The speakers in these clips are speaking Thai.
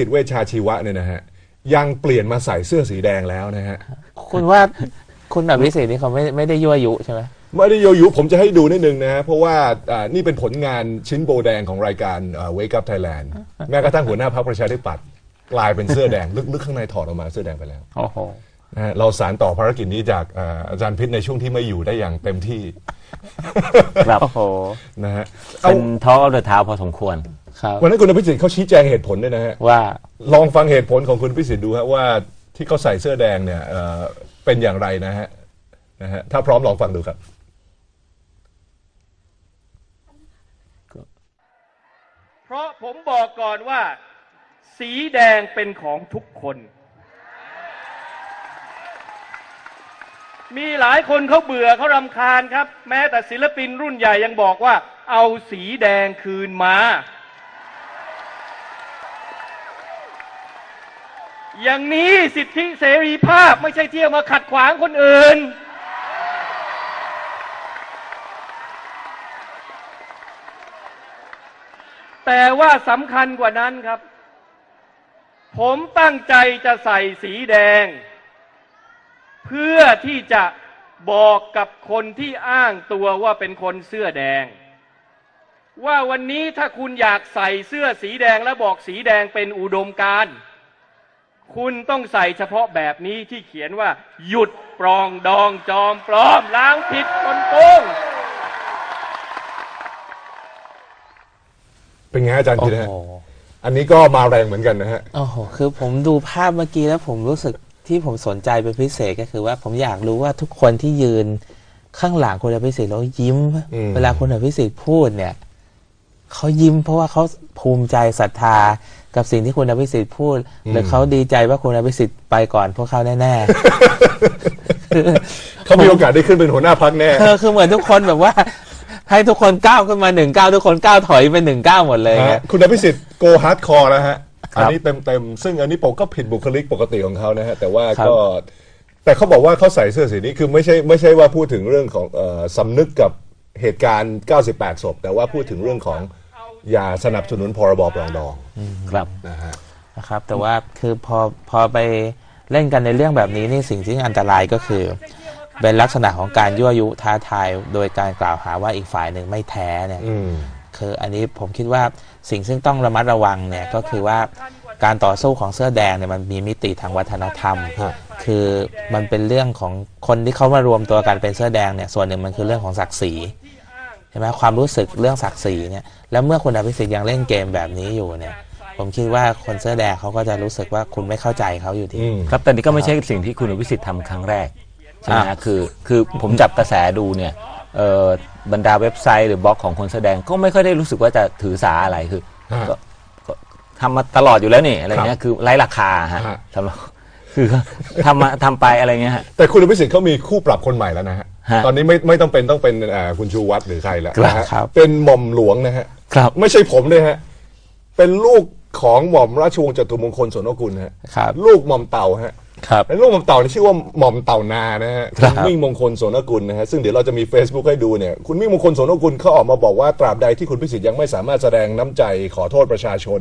จิตเวชชาชีวะเนี่ยนะฮะยังเปลี่ยนมาใส่เสื้อสีแดงแล้วนะฮะคุณว่าคุณอภิสิทธิ์นี่เขาไม่ไม่ได้ยั่วยุใช่ไหมไม่ได้โยยุผมจะให้ดูนิดนึงนะฮะเพราะว่าอ่านี่เป็นผลงานชิ้นโบแดงของรายการอ่า Wake Up Thailand แม้กระทั่งหัวหน้าพรรคประชาธิปัตย์กลายเป็นเสื้อแดงลึกๆข้างในถอดออกมาเสื้อแดงไปแล้วโอ้โห นะฮะเราสารต่อภารกิจนี้จากอ่าอาจารย์พิษในช่วงที่ไม่อยู่ได้อย่างเต็มที่ ครับโอ้โหนะฮะเอาเป็นทอล์กเอาเดอะทาวพอสมควรครับวันนั้นคุณอภิสิทธิ์เขาชี้แจงเหตุผลด้วยนะฮะ ว่า ลองฟังเหตุผลของคุณอภิสิทธิ์ดูฮะว่าที่เขาใส่เสื้อแดงเนี่ยเอ่อเป็นอย่างไรนะฮะนะฮะถ้าพร้อมลองฟังดูครับ เพราะผมบอกก่อนว่า สีแดงเป็นของทุกคน มีหลายคนเขาเบื่อเขารำคาญครับ แม้แต่ศิลปินรุ่นใหญ่ยังบอกว่า เอาสีแดงคืนมา อย่างนี้สิทธิเสรีภาพไม่ใช่เที่ยวมาขัดขวางคนอื่น แต่ว่าสำคัญกว่านั้นครับ ผมตั้งใจจะใส่สีแดง พื่อที่จะบอกกับคนที่อ้างตัวว่าเป็นคนเสื้อแดง ว่าวันนี้ถ้าคุณอยากใส่เสื้อสีแดงแล้วบอกสีแดงเป็นอุดมการณ์คุณต้องใส่เฉพาะแบบนี้ที่เขียนว่า หยุดปรองดองจอมปลอมล้างผิดคนโกงเป็นไงฮะอาจารย์โอ้พิษฮะโหอันนี้ก็มาแรงเหมือนกันนะฮะ โอ้โห คือผมดูภาพเมื่อกี้แล้วผมรู้สึก ที่ผมสนใจเป็นพิเศษก็คือว่าผมอยากรู้ว่าทุกคนที่ยืนข้างหลังคุณอภิสิทธิ์แล้วยิ้มอืมเวลาคุณอภิสิทธิ์พูดเนี่ยเขายิ้มเพราะว่าเขาภูมิใจศรัทธากับสิ่งที่คุณอภิสิทธิ์พูด หรือเขาดีใจว่าคุณอภิสิทธิ์ไปก่อนพวกเขาแน่ๆคือเขามีโอกาสได้ขึ้นเป็นหัวหน้าพักแน่เออคือเหมือนทุกคนแบบว่า ให้ทุกคนก้าวขึ้นมาหนึ่งก้าวทุกคนก้าวถอยไปหนึ่งก้าวหมดเลยฮะเงี้ยคุณอภิสิทธิ์โกฮาร์ดคอร์แล้วฮะครับ อันนี้เต็มเต็มๆ ซึ่งอันนี้ปกก็ผิดบุคลิกปกติของเขานะฮะ แต่ว่าครับก็ แต่เขาบอกว่าเขาใส่เสื้อสีนี้คือไม่ใช่ไม่ใช่ว่าพูดถึงเรื่องของเอ่อสำนึกกับเหตุการณ์ 98 ศพ แต่ว่าพูดถึงเรื่องของอย่าสนับสนุนพรบปรองดองครับนะฮะ นะครับ แต่ว่าคือพอพอไปเล่นกันในเรื่องแบบนี้นี่สิ่งที่อันตรายก็คือ เป็นลักษณะของการยั่วยุท้าทาย โดยการกล่าวหาว่าอีกฝ่ายหนึ่งไม่แท้เนี่ย อืม คืออันนี้ผมคิดว่าสิ่งซึ่งต้องระมัดระวังเนี่ยก็คือว่าการต่อสู้ของเสื้อแดงเนี่ยมันมีมิติทางวัฒนธรรมฮะคือมันเป็นเรื่องของคนที่เขามารวมตัวกันเป็นเสื้อแดงเนี่ยส่วนหนึ่งมันคือเรื่องของศักดิ์ศรีใช่ไหมความรู้สึกเรื่องศักดิ์ศรีเนี่ยแล้วเมื่อคุณอภิสิทธิ์ยังเล่นเกมแบบนี้อยู่เนี่ยผมคิดว่าคนเสื้อแดงเขาก็จะรู้สึกว่าคุณไม่เข้าใจเขาอยู่ดีอืมครับแต่นี่ก็ไม่ใช่สิ่งที่คุณอภิสิทธิ์ทำครั้งแรกใช่ไหมอะฮะคือคือผมจับกระแสดูเนี่ยเอ่อ บรรดาเว็บไซต์หรือบล็อกของคนแสดงก็ไม่ค่อยได้รู้สึกว่าจะถือสาอะไรคือฮะก็ก็ทำมาตลอดอยู่แล้วนี่อะไรเงี้ยคือไร้ราคาฮะฮะ สำหรับคือทำมาทำไปอะไรเงี้ยฮะ แต่คุณอภิสิทธิ์เขามีคู่ปรับคนใหม่แล้วนะฮะ ฮะตอนนี้ไม่ไม่ต้องเป็นต้องเป็นเอ่อคุณชูวัตรหรือใครแล้วครับนะฮะครับ เป็นหม่อมหลวงนะฮะ ครับ ไม่ใช่ผมเลยฮะ เป็นลูกของหม่อมราชวงศ์จตุมงคลโสนกุลฮะ ครับ ลูกหม่อมเต่าฮะ ครับและลูกหม่อมเต่านี่ชื่อว่าหม่อมเต่านานะฮะครับณมิ่งมงคลโสนกุลนะฮะซึ่งเดี๋ยวเราจะมี Facebook ให้ดูเนี่ยคุณมิ่งมงคลโสนกุลเขาออกมาบอกว่าตราบใดที่คุณพิสิทธิ์ยังไม่สามารถแสดงน้ำใจขอโทษประชาชน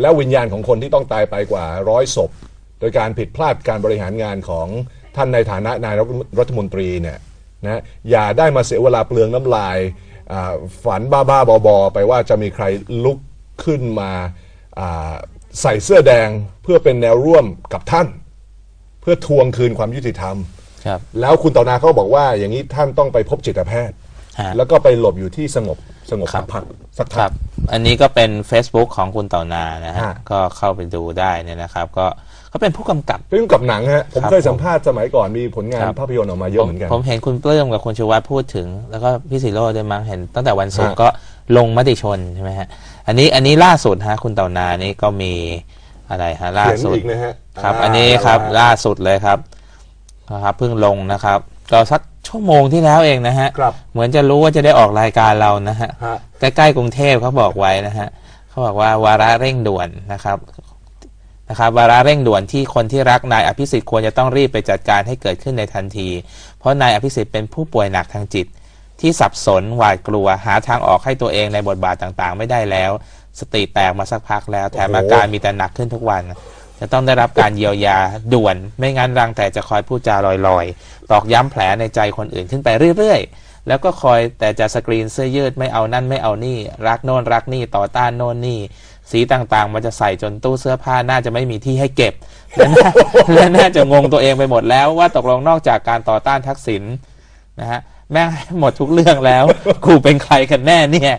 และวิญญาณของคนที่ต้องตายไปกว่าร้อยศพ โดยการผิดพลาดการบริหารงานของท่านในฐานะนายรัฐมนตรีเนี่ยนะอย่าได้มาเสียเวลาเปลืองน้ำลายอ่าฝันบ้าๆบอๆไปว่าจะมีใครลุกขึ้นมาอ่าใส่เสื้อแดงเพื่อเป็นแนวร่วมกับท่าน เพื่อทวงคืนความยุติธรรม ครับ แล้วคุณเต่านาเขาบอกว่าอย่างนี้ท่านต้องไปพบจิตแพทย์ ฮะ แล้วก็ไปหลบอยู่ที่สงบสงบครัสับกพักสักคพัรัก บ อันนี้ก็เป็น Facebook ของคุณเต่านานะฮะ ฮะ ก็เข้าไปดูได้เนี่ยนะครับ ก็เขาเป็นผู้กำกับ เรื่องกับหนังฮะผมครับเคยสัมภาษณ์สมัยก่อนมีผลงานครับ ภาพยนตร์ออกมาเยอะเหมือนกัน ผมเห็นคุณเปลื้มกับคุณชูวัฒน์พูดถึง แล้วก็พี่สิโรจน์ด้วยมั้งเห็นตั้งแต่วันศุกร์ฮะ ก็ลงมติชนใช่ไหมฮะ อันนี้อันนี้ล่าสุดฮะคุณเต่านานี่ก็มีอะไรฮะล่าเขียนสุด อีกนะฮะ ครับาอันนี้ครับล่าสุดเลยครับนะครับเพิ่งลงนะครับก็สักชั่วโมงที่แล้วเองนะฮะครับ เหมือนจะรู้ว่าจะได้ออกรายการเรานะฮะฮะ ใกล้ๆกรุงเทพเขาบอกไว้นะฮะเขาบอกว่าวาระเร่งด่วนนะครับนะครับ วาระเร่งด่วนที่คนที่รักนายอภิสิทธิ์ควรจะต้องรีบไปจัดการให้เกิดขึ้นในทันที เพราะนายอภิสิทธิ์เป็นผู้ป่วยหนักทางจิต ที่สับสนหวาดกลัว หาทางออกให้ตัวเองในบทบาทต่างๆ ไม่ได้แล้ว สติแตกมาสักพักแล้วแถมโอ้โหอาการมีแต่หนักขึ้นทุกวัน จะต้องได้รับการเยียวยาด่วน ไม่งั้นรังแต่จะคอยพูดจาลอยๆ ตอกย้ำแผลในใจคนอื่นขึ้นไปเรื่อยๆ แล้วก็คอยแต่จะสกรีนเสื้อยืดไม่เอานั่นไม่เอานี่ รักโน่นรักนี่ต่อต้านโน่นนี่ สีต่างๆ มันจะใส่จนตู้เสื้อผ้าน่าจะไม่มีที่ให้เก็บ และน่าและน่าจะงงตัวเองไปหมดแล้วว่าตกลงนอกจากการต่อต้านทักษิณนะฮะแม่งให้หมดทุกเรื่องแล้วกูเป็นใครกันแน่เนี่ย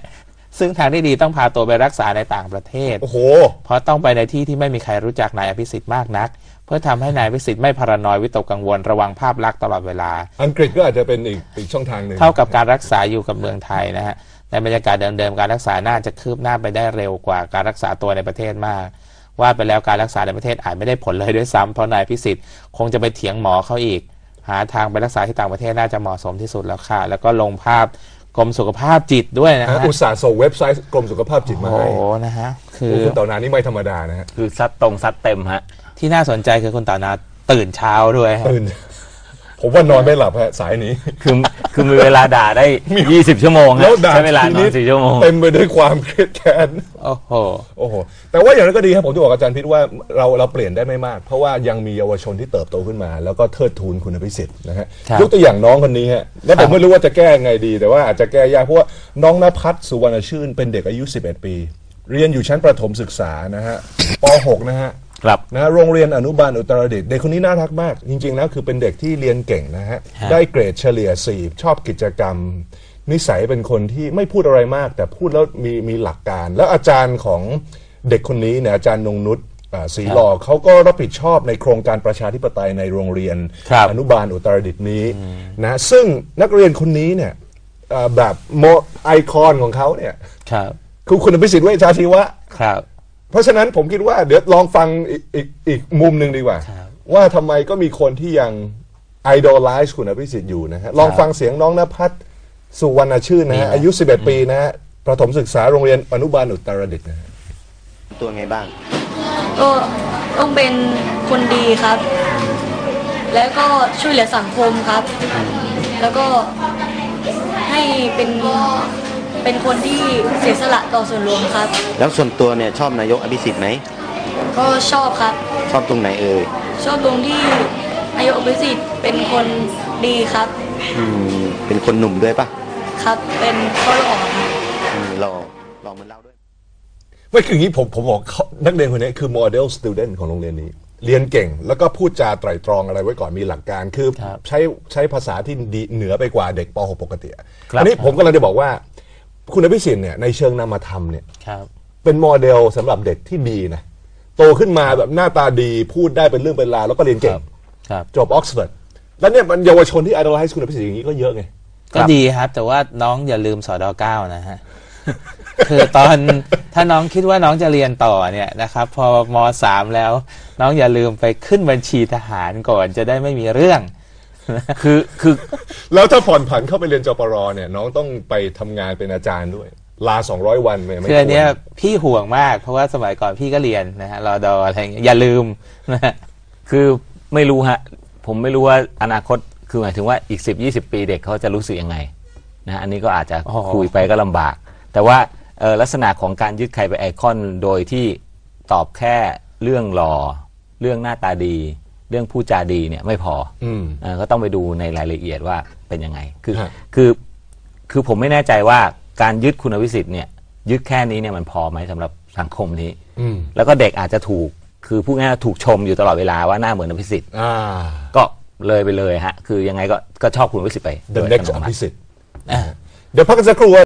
ซึ่งทางที่ดีต้องพาตัวไปรักษาในต่างประเทศ โอ้โห เพราะต้องไปในที่ที่ไม่มีใครรู้จักนายอภิสิทธิ์มากนัก เพื่อทำให้นายอภิสิทธิ์ไม่พารานอยวิตกกังวลระวังภาพลักษณ์ตลอดเวลา อังกฤษก็อาจจะเป็นอีกอีกช่องทางหนึ่งเท่ากับการรักษาอยู่กับเมืองไทยนะฮะในบรรยากาศเดิมๆการรักษาน่าจะคืบหน้าไปได้เร็วกว่าการรักษาตัวในประเทศมาก ว่าไปแล้วการรักษาในประเทศอาจไม่ได้ผลเลยด้วยซ้ำเพราะนายพิสิทธิ์คงจะไปเถียงหมอเขาอีก หาทางไปรักษาที่ต่างประเทศน่าจะเหมาะสมที่สุดแล้วค่ะ แล้วก็ลงภาพ กรมสุขภาพจิตด้วยนะฮะฮะอุตส่าห์ส่งเว็บไซต์กรมสุขภาพจิตมาโอ้ให้โหนะฮะคือโอ้คุณต่อนานี่ไม่ธรรมดานะฮะคือซัดตรงซัดเต็มฮะ ที่น่าสนใจคือคุณต่อนาตื่นเช้าด้วยฮะ ตื่น ผมว่านอนไม่หลับฮะสายนี้ คือ คือมีเวลาด่าได้ 20 ชั่วโมงฮะแล้วด่าใช้เวลาทีนอนสี่ชั่วโมง เต็มไปด้วยความเครียดแค้น โอ้โห โอ้โห แต่ว่าอย่างนั้นก็ดีครับผมจะบอกอาจารย์พิษว่าเราเราเปลี่ยนได้ไม่มาก เพราะว่ายังมีเยาวชนที่เติบโตขึ้นมา แล้วก็เทิดทูนคุณพิสิทธิ์นะฮะครับ ยกตัวอย่างน้องคนนี้ฮะแล้วผมไม่รู้ว่าจะแก้ไงดี แต่ว่าอาจจะแก้ยากเพราะว่าน้องนภัสสุวรรณชื่นเป็นเด็กอายุ 11 ปี เรียนอยู่ชั้นประถมศึกษานะฮะป .6 นะฮะ ครับนะฮะโรงเรียนอนุบาลอุตรดิตถ์เด็กคนนี้น่ารักมาก จริงๆแล้วคือเป็นเด็กที่เรียนเก่งนะฮะฮะ ได้เกรดเฉลี่ย4ชอบกิจกรรม นิสัยเป็นคนที่ไม่พูดอะไรมาก แต่พูดแล้วมีมีหลักการ แล้วอาจารย์ของเด็กคนนี้เนี่ยอาจารย์นงนุชอ่าศรีหล่อเขาก็รับผิดชอบในโครงการประชาธิปไตยในโรงเรียนครับ อนุบาลอุตรดิตถ์นี้นะซึ่งนักเรียนคนนี้เนี่ยอ่าแบบโมไอคอนของเขาเนี่ยครับ คือคุณอภิสิทธิ์เวชชาชีวะ ครับ เพราะฉะนั้นผมคิดว่าเดี๋ยวลองฟังอีกอีกอีกมุมหนึ่งดีกว่า ครับ ว่าทำไมก็มีคนที่ยังไอดอลไลซ์คุณอภิสิทธิ์อยู่นะฮะ ลองฟังเสียงน้องนภัสสุวรรณชื่นนะฮะ อายุ 11 ปีนะฮะประถมศึกษาโรงเรียนอนุบาลอุตรดิตถ์นะฮะตัวไงบ้าง ก็ต้องเป็นคนดีครับ แล้วก็ช่วยเหลือสังคมครับ แล้วก็ให้เป็น เป็นคนที่เสียสละต่อส่วนรวมครับ แล้วส่วนตัวเนี่ยชอบนายกอภิสิทธิ์ไหมก็ชอบครับ ชอบตรงไหนเอ่ยชอบตรงที่นายกอภิสิทธิ์เป็นคนดีครับอืมเป็นคนหนุ่มด้วยปะครับ เป็นข้อหล่อครับ อืมรอรอเหมือนเราด้วย ไม่คืออย่างนี้ผมผมบอกเขานักเรียนคนนี้คือโมเดลสตูเดนต์ของโรงเรียนนี้ เรียนเก่งแล้วก็พูดจาไตร่ตรองอะไรไว้ก่อนมีหลักการ คือครับใช้ใช้ภาษาที่ดีเหนือไปกว่าเด็กป .6 ปกติอะครับ อันนี้ผมกำลังจะบอกว่า คุณอภิสิทธิ์เนี่ยในเชิงนามธรรมเนี่ยครับ เป็นโมเดลสำหรับเด็กที่ดีนะโตขึ้นมาแบบหน้าตาดีพูดได้เป็นเรื่องเป็นราวแล้วก็เรียนเก่งครับ จบออกซฟอร์ดแล้วเนี่ยมันเยาวชนที่ไอดอลไลซ์คุณอภิสิทธิ์อย่างนี้ก็เยอะไง ก็ดีครับ แต่ว่าน้องอย่าลืมสอดอเก้านะฮะ คือตอนถ้าน้องคิดว่าน้องจะเรียนต่อเนี่ยนะครับ พอมสามแล้ว น้องอย่าลืมไปขึ้นบัญชีทหารก่อนจะได้ไม่มีเรื่อง คือคือแล้วถ้าผ่อนผันเข้าไปเรียนจปรเนี่ย น้องต้องไปทำงานเป็นอาจารย์ด้วย ลา 200 วันไม่ไม่คืออันเนี้ยควรพี่ห่วงมากเพราะว่าสมัยก่อนพี่ก็เรียนนะฮะรอดออะไรอย่างเงี้ยอย่าลืมนะฮะ คือไม่รู้ฮะ ผมไม่รู้ว่าอนาคตคือหมายถึงว่าอีก 10 20 ปีเด็กเขาจะรู้สึกยังไงนะอันนี้ก็อาจจะอ๋อ คุยไปก็ลำบาก แต่ว่าเอ่อลักษณะของการยึดใครไปนไอคอนโดยที่ตอบแค่เรื่องหล่อเรื่องหน้าตาดี เรื่องพูดจาดีเนี่ยไม่พออมเอ่อก็ต้องไปดูในรายละเอียดว่าเป็นยังไง คือฮะ คือคือผมไม่แน่ใจว่าการยึดคุณอภิสิทธิ์เนี่ยยึดแค่นี้เนี่ยมันพอไหมสำหรับสังคมนี้ อืมแล้วก็เด็กอาจจะถูกคือพูดง่ายๆถูกชมอยู่ตลอดเวลาว่าหน้าเหมือนอภิสิทธิ์อ่า ก็เลยไปเลยฮะ คือยังไงก็ก็ชอบคุณอภิสิทธิ์ไป the โดย next อัตโนอมัติ ภิสิทธิ์เดี๋ยวพักกันสักครู่